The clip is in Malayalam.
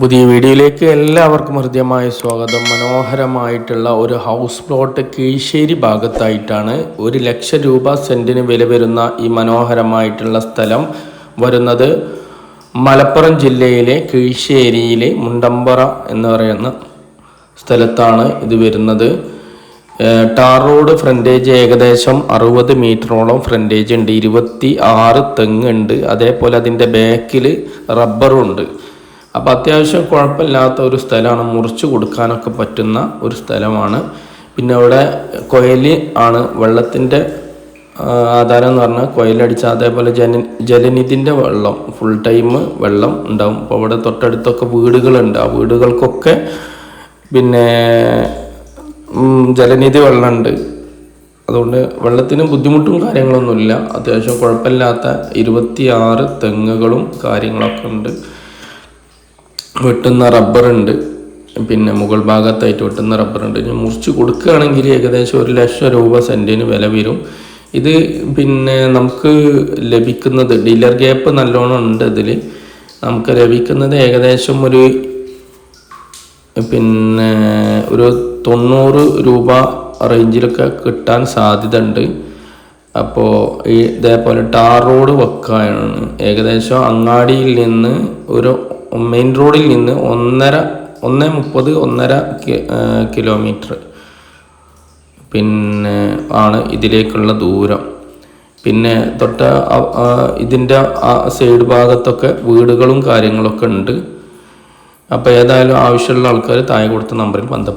പുതിയ വീഡിയോയിലേക്ക് എല്ലാവർക്കും ഹൃദ്യമായ സ്വാഗതം. മനോഹരമായിട്ടുള്ള ഒരു ഹൗസ് പ്ലോട്ട് കീഴ്ശ്ശേരി ഭാഗത്തായിട്ടാണ് ഒരു ലക്ഷം രൂപ സെന്റിന് വില വരുന്ന ഈ മനോഹരമായിട്ടുള്ള സ്ഥലം വരുന്നത്. മലപ്പുറം ജില്ലയിലെ കീഴ്ശ്ശേരിയിലെ മുണ്ടമ്പറ എന്ന് പറയുന്ന സ്ഥലത്താണ് ഇത് വരുന്നത്. ടാർ റോഡ് ഫ്രണ്ടേജ് ഏകദേശം അറുപത് മീറ്ററോളം ഫ്രണ്ടേജ് ഉണ്ട്. ഇരുപത്തി ആറ് തെങ്ങുണ്ട് അതേപോലെ അതിന്റെ ബാക്കിൽ റബ്ബറും ഉണ്ട്. അപ്പോൾ അത്യാവശ്യം കുഴപ്പമില്ലാത്ത ഒരു സ്ഥലമാണ്. മുറിച്ച് കൊടുക്കാനൊക്കെ പറ്റുന്ന ഒരു സ്ഥലമാണ്. പിന്നെ അവിടെ കൊയലി ആണ്. വെള്ളത്തിന്റെ ആധാരം എന്ന് പറഞ്ഞാൽ കൊയലടിച്ച അതേപോലെ ജന ജലനിധിന്റെ വെള്ളം ഫുൾ ടൈം വെള്ളം ഉണ്ടാവും. അപ്പോൾ അവിടെ തൊട്ടടുത്തൊക്കെ വീടുകളുണ്ട്. ആ വീടുകൾക്കൊക്കെ പിന്നെ ജലനിധി വെള്ളമുണ്ട്. അതുകൊണ്ട് വെള്ളത്തിന് ബുദ്ധിമുട്ടും കാര്യങ്ങളൊന്നുമില്ല. അത്യാവശ്യം കുഴപ്പമില്ലാത്ത ഇരുപത്തിയാറ് തെങ്ങുകളും കാര്യങ്ങളൊക്കെ ഉണ്ട്. വെട്ടുന്ന റബ്ബറുണ്ട്. പിന്നെ മുകൾ ഭാഗത്തായിട്ട് വെട്ടുന്ന റബ്ബറുണ്ട്. ഞാൻ മുറിച്ച് കൊടുക്കുകയാണെങ്കിൽ ഏകദേശം ഒരു ലക്ഷം രൂപ സെന്റിന് വില വരും. ഇത് പിന്നെ നമുക്ക് ലഭിക്കുന്നത് ഡീലർ ഗ്യാപ്പ് നല്ലോണം ഉണ്ട് ഇതിൽ നമുക്ക് ലഭിക്കുന്നത് ഏകദേശം ഒരു പിന്നെ ഒരു തൊണ്ണൂറ് രൂപ റേഞ്ചിലൊക്കെ കിട്ടാൻ സാധ്യത ഉണ്ട് അപ്പോൾ ഈ ഇതേപോലെ ടാർ റോഡ് വെക്കാനാണ്. ഏകദേശം അങ്ങാടിയിൽ നിന്ന് ഒരു മെയിൻ റോഡിൽ നിന്ന് ഒന്നര ഒന്ന് മുപ്പത് ഒന്നര കിലോമീറ്റർ പിന്നെ ആണ് ഇതിലേക്കുള്ള ദൂരം. പിന്നെ തൊട്ട ഇതിന്റെ സൈഡ് ഭാഗത്തൊക്കെ വീടുകളും കാര്യങ്ങളൊക്കെ ഉണ്ട്. അപ്പോൾ ഏതായാലും ആവശ്യമുള്ള ആൾക്കാർ താഴെ കൊടുത്ത നമ്പറിൽ ബന്ധപ്പെടും